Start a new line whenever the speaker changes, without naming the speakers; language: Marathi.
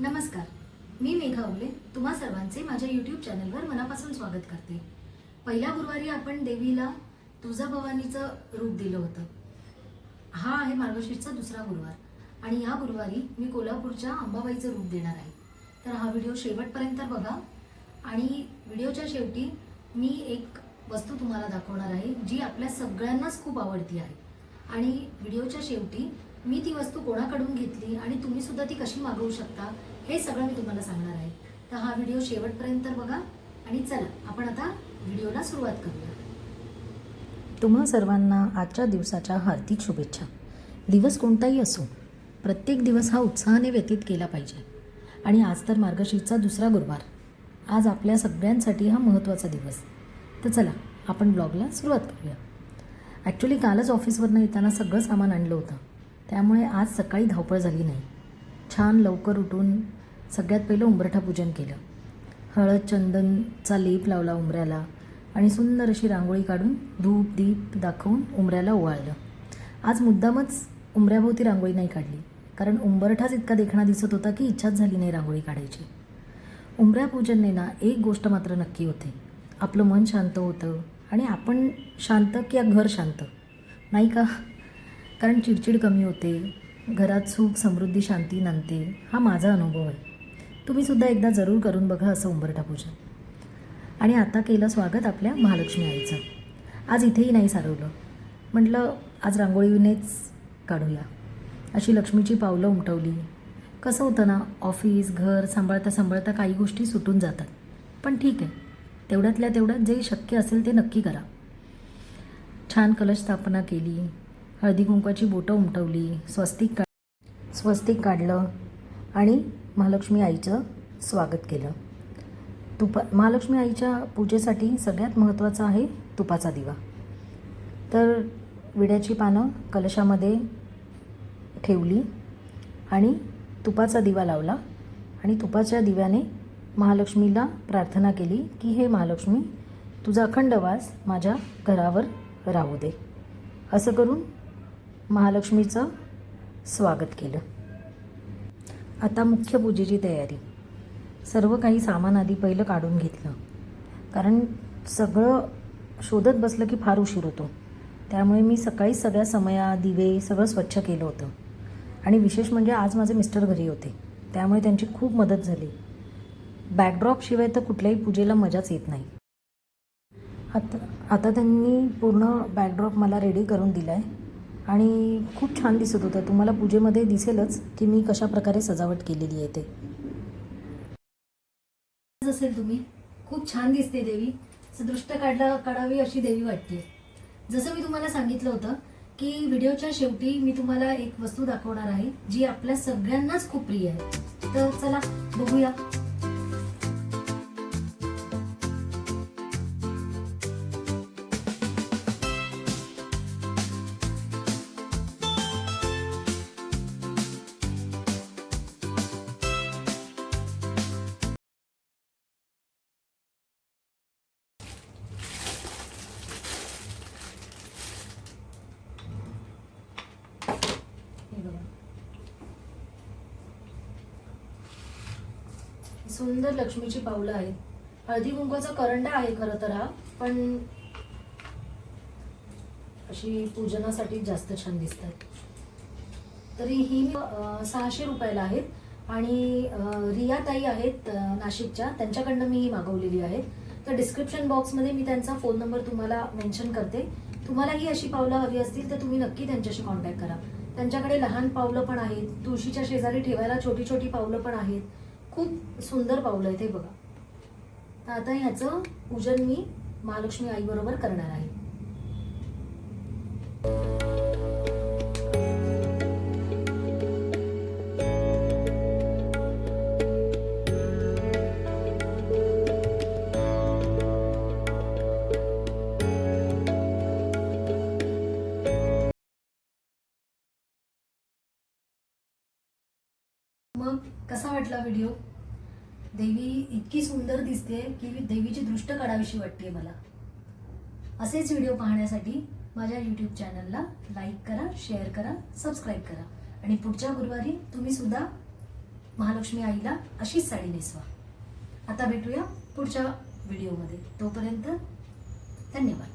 नमस्कार. मी मेघा उले तुम्हा सर्वांचे माझ्या यूट्यूब चॅनलवर मनापासून स्वागत करते. पहिल्या गुरुवारी आपण देवीला तुळजाभवानीचं रूप दिलं होतं. हा आहे मार्गशीर्षचा दुसरा गुरुवार आणि या गुरुवारी मी कोल्हापूरच्या अंबाबाईचं रूप देणार आहे. तर हा व्हिडिओ शेवटपर्यंत बघा आणि व्हिडिओच्या शेवटी मी एक वस्तू तुम्हाला दाखवणार आहे जी आपल्या सगळ्यांनाच खूप आवडती आहे. आणि व्हिडिओच्या शेवटी मी ती वस्तू कोणाकडून घेतली आणि तुम्ही सुद्धा ती कशी मागवू शकता हे सगळं मी तुम्हाला सांगणार आहे. तर हा व्हिडिओ शेवटपर्यंत बघा आणि चला आपण आता व्हिडिओला सुरुवात करूया. तुम्हा सर्वांना आजच्या दिवसाच्या हार्दिक शुभेच्छा. दिवस कोणताही असो प्रत्येक दिवस हा उत्साहाने व्यतीत केला पाहिजे. आणि आज तर मार्गशीर्षचा दुसरा गुरुवार. आज आपल्या सगळ्यांसाठी हा महत्त्वाचा दिवस. तर चला आपण ब्लॉगला सुरुवात करूया. ॲक्च्युली कालच ऑफिसवरनं येताना सगळं सामान आणलं होतं. त्यामुळे आज सकाळी धावपळ झाली नाही. छान लवकर उठून सगळ्यात पहिलं उंबरठा पूजन केलं. हळद चंदनचा लेप लावला उंबऱ्याला आणि सुंदर अशी रांगोळी काढून धूप दीप दाखवून उंबऱ्याला ओवाळलं. आज मुद्दामच उंबऱ्याभोवती रांगोळी नाही काढली कारण उंबरठाच इतका देखणा दिसत होता की इच्छाच झाली नाही रांगोळी काढायची. उंबऱ्या पूजनने ना एक गोष्ट मात्र नक्की होते. आपलं मन शांत होतं आणि आपण शांत की घर शांत. नाही का? कारण चिडचिड कमी होते घरात सुख समृद्धी शांती नांदते हा माझा अनुभव आहे. तुम्ही सुद्धा एकदा जरूर करून बघा असं उंबरठा पूजन आणि आता केलं स्वागत आपल्या महालक्ष्मी आईचं. आज इथेही नाही सारवलं. म्हटलं आज रांगोळीनेच काढूया. अशी लक्ष्मीची पावलं उमटवली. कसं होतं ना ऑफिस घर सांभाळता सांभाळता काही गोष्टी सुटून जातात. पण ठीक आहे. तेवढ्यातल्या तेवढ्यात जे शक्य असेल ते नक्की करा. छान कलश स्थापना केली. हळदी कुंकवाची बोटं उमटवली स्वस्तिक का स्वस्तिक काढलं आणि महालक्ष्मी आईचं स्वागत केलं. तुपा महालक्ष्मी आईच्या पूजेसाठी सगळ्यात महत्त्वाचा आहे तुपाचा दिवा. तर विड्याची पानं कलशामध्ये ठेवली आणि तुपाचा दिवा लावला आणि तुपाच्या दिव्याने महालक्ष्मीला प्रार्थना केली की हे महालक्ष्मी तुझा अखंड वास माझ्या घरावर राहू दे. असं करून महालक्ष्मीचं स्वागत केलं. आता मुख्य पूजेची तयारी. सर्व काही सामान आधी पहिलं काढून घेतलं. कारण सगळं शोधत बसलं की फार उशीर होतो. त्यामुळे मी सकाळी सगळ्या समया दिवे सगळं स्वच्छ केलं होतं. आणि विशेष म्हणजे आज माझे मिस्टर घरी होते. त्यामुळे त्यांची खूप मदत झाली. बॅकड्रॉपशिवाय तर कुठल्याही पूजेला मजाच येत नाही. आता आता त्यांनी पूर्ण बॅकड्रॉप मला रेडी करून दिला आहे आणि खूप छान दिसत होतं. तुम्हाला पूजेमध्ये दिसेलच की मी कशा प्रकारे सजावट केलेली आहे ते. असेल तुम्ही. खूप छान दिसते देवी. सदृष्ट दृष्ट काढला काढावी अशी देवी वाटते. जसं मी तुम्हाला सांगितलं होतं की व्हिडिओच्या शेवटी मी तुम्हाला एक वस्तू दाखवणार आहे जी आपल्या सगळ्यांनाच खूप प्रिय आहे. तर चला बघूया. सुंदर लक्ष्मीची पावलं आहेत. हळदी कुंकवाचा करंडा आहे खरं तर हा पण अशी पूजनासाठी जास्त छान दिसतात. तरी ही सहाशे रुपयाला आहेत आणि रियाताई आहेत नाशिकच्या. त्यांच्याकडनं मी ही मागवलेली आहे. तर डिस्क्रिप्शन बॉक्समध्ये मी त्यांचा फोन नंबर तुम्हाला मेन्शन करते. तुम्हाला ही अशी पावलं हवी असतील तर तुम्ही नक्की त्यांच्याशी कॉन्टॅक्ट करा. त्यांच्याकडे लहान पावलं पण आहेत. तुळशीच्या शेजारी ठेवायला छोटी छोटी पावलं पण आहेत. खूप सुंदर पावलं आहे ते बघा. तर आता ह्याचं पूजन मी महालक्ष्मी आईबरोबर करणार आहे. कसा वाटला व्हिडिओ देवी इतकी सुंदर दिसते की देवीची दृष्ट काढावीशी वाटते मला. असेच व्हिडिओ पाहण्यासाठी माझ्या यूट्यूब चॅनलला लाईक करा शेअर करा सबस्क्राईब करा. आणि पुढच्या गुरुवारी तुम्ही सुद्धा महालक्ष्मी आईला अशीच साडी नेसवा. आता भेटूया पुढच्या व्हिडिओमध्ये तोपर्यंत धन्यवाद.